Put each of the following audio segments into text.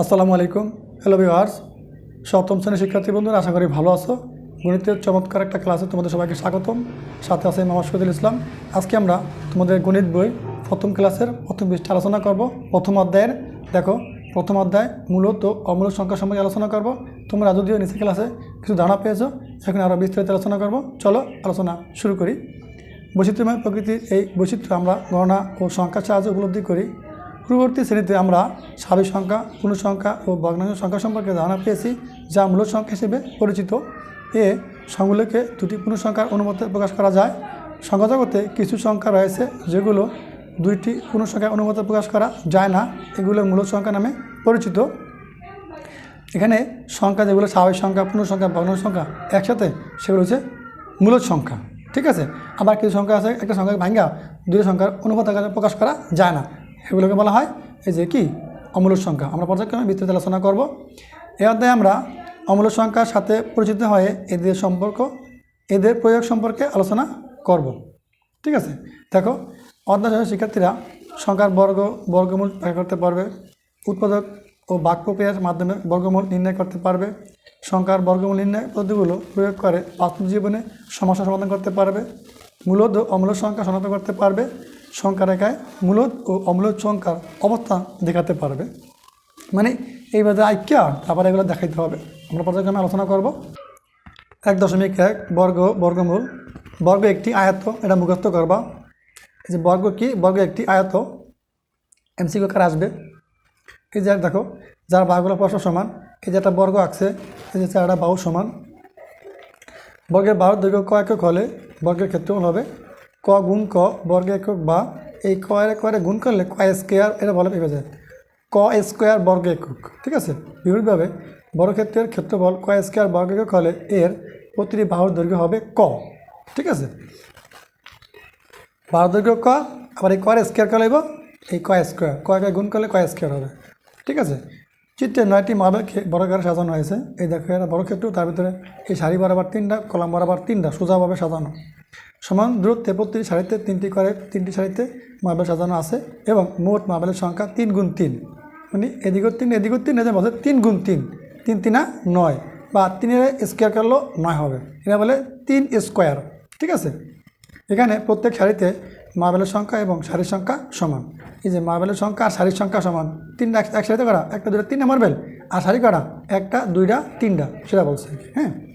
আসসালামু আলাইকুম। Hello viewers সপ্তম শ্রেণির শিক্ষার্থী বন্ধুরা, আশা করি ভালো আছো। গণিতের চমৎকার একটা ক্লাসে তোমাদের সবাইকে স্বাগতম। সাথে আছে মোহাম্মদ ইসলাম। আজকে আমরা তোমাদের গণিত বই প্রথম ক্লাসের প্রথম পৃষ্ঠে আলোচনা করব। প্রথম অধ্যায়ের, দেখো, প্রথম অধ্যায় মূলত অমূলক সংখ্যা সম্পর্কে আলোচনা করব। তোমরা যদিও নিচে ক্লাসে কিছু ধারণা পেয়েছ, এখন আরও বিস্তারিত আলোচনা করব। চলো আলোচনা শুরু করি। বৈচিত্র্যময় প্রকৃতির এই বৈচিত্র্য আমরা গণনা ও সংখ্যার সাহায্যে উপলব্ধি করি। পূর্ববর্তী শ্রেণীতে আমরা স্বাভাবিক সংখ্যা, পূর্ণ সংখ্যা ও ভগ্নাংশ সংখ্যা সম্পর্কে ধারণা পেয়েছি, যা মূল সংখ্যা হিসেবে পরিচিত। এ সংগুলোকে দুটি পূর্ণ সংখ্যার অনুমতে প্রকাশ করা যায়। সংখ্যা জগতে কিছু সংখ্যা রয়েছে, যেগুলো দুইটি পূর্ণ সংখ্যার অনুমতে প্রকাশ করা যায় না। এগুলো মূল সংখ্যা নামে পরিচিত। এখানে সংখ্যা যেগুলো স্বাভাবিক সংখ্যা, পূর্ণ সংখ্যা, ভগ্নাংশ সংখ্যা একসাথে, সেগুলো হচ্ছে মূল সংখ্যা। ঠিক আছে? আবার কিছু সংখ্যা আছে, একটা সংখ্যা ভাঙ্গা দুটো সংখ্যার অনুপাত প্রকাশ করা যায় না। এগুলোকে বলা হয় এই যে কি? অমূলক সংখ্যা। আমরা পর্যায়ক্রমে বিস্তৃত আলোচনা করব। এ অধ্যায়ে আমরা অমূলক সংখ্যার সাথে পরিচিত হয়ে এদের সম্পর্ক, এদের প্রয়োগ সম্পর্কে আলোচনা করব। ঠিক আছে? দেখো অধ্যায় শিক্ষার্থীরা সংখ্যার বর্গ, বর্গমূল ব্যাখ্যা করতে পারবে, উৎপাদক ও বাক প্রক্রিয়ার মাধ্যমে বর্গমূল নির্ণয় করতে পারবে, সংখ্যার বর্গমূল নির্ণয় পদ্ধতিগুলো প্রয়োগ করে বাস্তব জীবনে সমস্যা সমাধান করতে পারবে মূলত ও অমূলক সংখ্যা শনাক্ত করতে পারবে সংখ্যা রেখায় মূলত ও অমূলক সংখ্যার অবস্থান দেখাতে পারবে। মানে এইভাবে আইকিয়া, তারপরে এগুলো দেখাইতে হবে। আমরা পর্যায়ক্রমে আলোচনা করব। এক দশমিক এক, বর্গ, বর্গমূল। বর্গ একটি আয়ত, এটা মুখস্থ করবা। এই যে বর্গ কি? বর্গ একটি আয়ত। এমসিকিউ কার আসবে? এই যে দেখো, যার বাহুগুলো পরস্পর সমান, এই যে একটা বর্গ আঁকছে এই যে চারটা বাহু সমান। বর্গের বাহুর দৈর্ঘ্য কয়েক হলে বর্গের ক্ষেত্রফল হবে? ক গুণ ক বর্গ একক বা এই ক এর করে গুণ করলে ক স্কোয়ার এটা বলে পেয়ে যায়। ক স্কোয়ার বর্গ একক, ঠিক আছে? বিপরীতভাবে বর্গক্ষেত্রের ক্ষেত্রফল ক স্কোয়ার বর্গ একক হলে এর প্রতিটি বাহুর দৈর্ঘ্য হবে ক, ঠিক আছে? বাহুর দৈর্ঘ্য ক, আবার এই কয়ের স্কোয়ার করলেব এই ক স্কোয়ার কয়কে গুণ করলে ক স্কোয়ার হবে, ঠিক আছে? চিত্রে নয়টি মার্বেলকে বড় আকারে সাজানো হয়েছে। এই দেখো এটা বড় ক্ষেত্র, তার ভিতরে এই সারি বরাবর তিনটা, কলাম বরাবর তিনটা সোজাভাবে সাজানো। সমান দূরত্বে প্রতিটি সারিতে তিনটি করে, তিনটি সারিতে মার্বেল সাজানো আছে এবং মোট মার্বেলের সংখ্যা তিন গুণ তিন। মানে এদিকেও তিন এদিকেও তিন, এদের মধ্যে তিন গুণ তিন। তিন, তিনা নয়। বা তিনের স্কোয়ার করলেও নয় হবে। এটা বলে তিন স্কোয়ার। ঠিক আছে? এখানে প্রত্যেক সারিতে মার্বেলের সংখ্যা এবং সারির সংখ্যা সমান। এই যে মার্বেলের সংখ্যা আর সারির সংখ্যা সমান তিনটা এক সারিতে করা, একটা দুটা তিনটা মার্বেল, আর সারি করা, একটা, দুইটা, তিনটা, সেটা বলছে হ্যাঁ?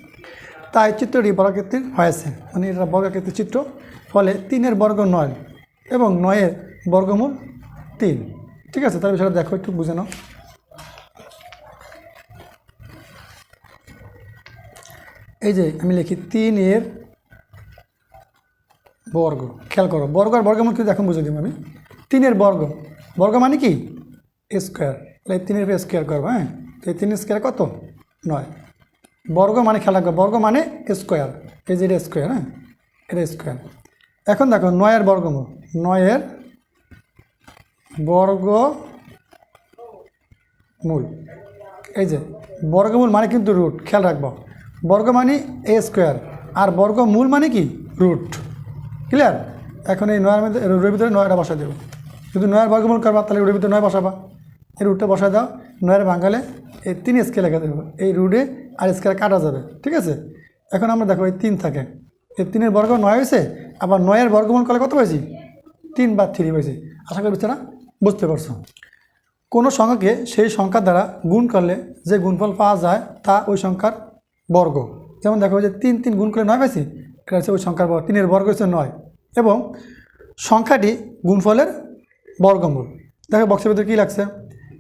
তাই চিত্রটি বর্গক্ষেত্রের হয়েছে। মানে এটা বর্গক্ষেত্রের চিত্র। ফলে তিনের বর্গ নয় এবং নয়ের বর্গমূল তিন। ঠিক আছে তার বিষয়টা দেখো, একটু বুঝে নাও। এই যে আমি লিখি তিনের বর্গ। খেয়াল করো, বর্গ আর বর্গমূল কিন্তু এখন বুঝে দিব আমি। তিনের বর্গ। বর্গ মানে কি? স্কোয়ার। তাহলে তিনের স্কোয়ার করব হ্যাঁ? তো এই তিন স্কোয়ার কত? নয়। বর্গ মানে রাখব, বর্গ মানে স্কোয়ার এই যে এটা স্কোয়ার হ্যাঁ? এটা স্কোয়ার এখন দেখো, নয়ের বর্গমূল, নয়ের বর্গ মূল এই যে, বর্গমূল মানে কিন্তু রুট খেয়াল রাখব। বর্গ মানে এ স্কোয়ার আর বর্গমূল মানে কি? রুট ক্লিয়ার এখন এই নয়ের মধ্যে রুটের ভিতরে নয়টা বসা দেবো। যদি নয়ের বর্গমূল করবা, তাহলে রুটের ভিতরে নয় বসাবা। এই রুটটা বসা দাও, নয়ের বাঙালে এই তিন স্কেল লেখা দেবো এই রুটে আর স্কেল কাটা যাবে, ঠিক আছে? এখন আমরা দেখো এই তিন থাকে। এই তিনের বর্গ নয় হয়েছে, আবার নয়ের বর্গমূল করলে কত হয়েছি তিন বা থ্রি হয়েছে আশা করি বাচ্চারা বুঝতে পারছ? কোনো সংখ্যাকে সেই সংখ্যা দ্বারা গুণ করলে যে গুণফল পাওয়া যায়, তা ওই সংখ্যার বর্গ। যেমন দেখো যে তিন তিন গুণ করলে নয় পাইছি, এটা হচ্ছে ওই সংখ্যার বর্গ। তিনের বর্গ হচ্ছে নয়। এবং সংখ্যাটি গুণফলের বর্গমূল। দেখো বক্সের ভিতরে কী লাগছে?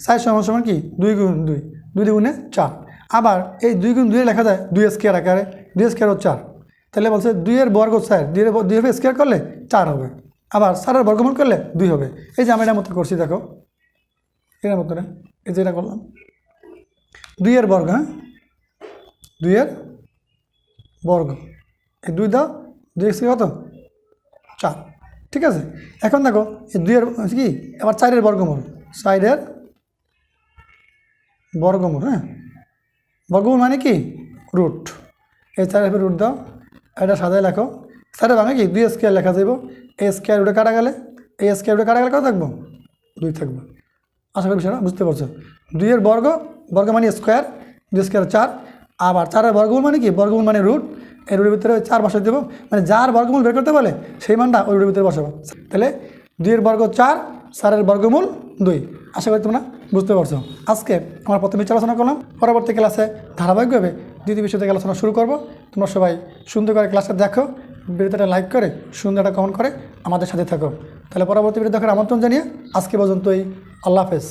চার সমান সমান কি? দুই গুণ দুই। দুই গুণে চার। আবার এই দুই গুণ দুইয়ে লেখা যায় দুই স্কোয়ার আকারে, দুই স্কোয়ার ও চার। তাহলে বলছে দুইয়ের বর্গ স্যার দুইয়ের ব- দুই হবে স্কোয়ার করলে চার হবে। আবার চারের বর্গমূল করলে দুই হবে। এই যে আমি এটার মতো করছি, দেখো। এটার মতো না? এই যে এটা করলাম। দুইয়ের বর্গ হ্যাঁ? দুইয়ের বর্গ। এই দুই দাও, দুই এক্স কত? চার। ঠিক আছে? এখন দেখো, এই দুইয়ের কি? আবার চারের বর্গমূল। চারের বর্গমূল হ্যাঁ? বর্গমূল মানে কি? রুট। এই চারের রুট দাও, এটা সাদায় লেখো। চারের ভাঙে কি? দুই স্কোয়ার লেখা যাইব। এ স্কোয়ার রুটে কাটা গেলে এই স্কোয়ার রুটে কাটা গেলে কত থাকব? দুই থাকব। আশা করি বিষয়টা বুঝতে পারছ। দুইয়ের বর্গ বর্গ মানে স্কোয়ার দুই স্কোয়ার চার। আবার চারের বর্গমূল মানে কি? বর্গমূল মানে রুট এই রুটের ভিতরে চার বসাই দেবো। মানে যার বর্গমূল বের করতে বলে, সেই মানটা ওই রুটের ভিতরে বসাবো। তাহলে দুইয়ের বর্গ চার, চারের বর্গমূল দুই। আশা করি তোমরা বুঝতে পারছ? আজকে আমার প্রথমে আলোচনা করলাম, পরবর্তী ক্লাসে ধারাবাহিকভাবে দ্বিতীয় বিষয় থেকে আলোচনা শুরু করব। তোমরা সবাই সুন্দর করে ক্লাসটা দেখো, ভিডিওটা লাইক করে, সুন্দরটা কমেন্ট করে আমাদের সাথে থাকো। তাহলে পরবর্তী ভিডিও দেখার আমন্ত্রণ জানিয়ে আজকে পর্যন্তই, আল্লাহ হাফেজ।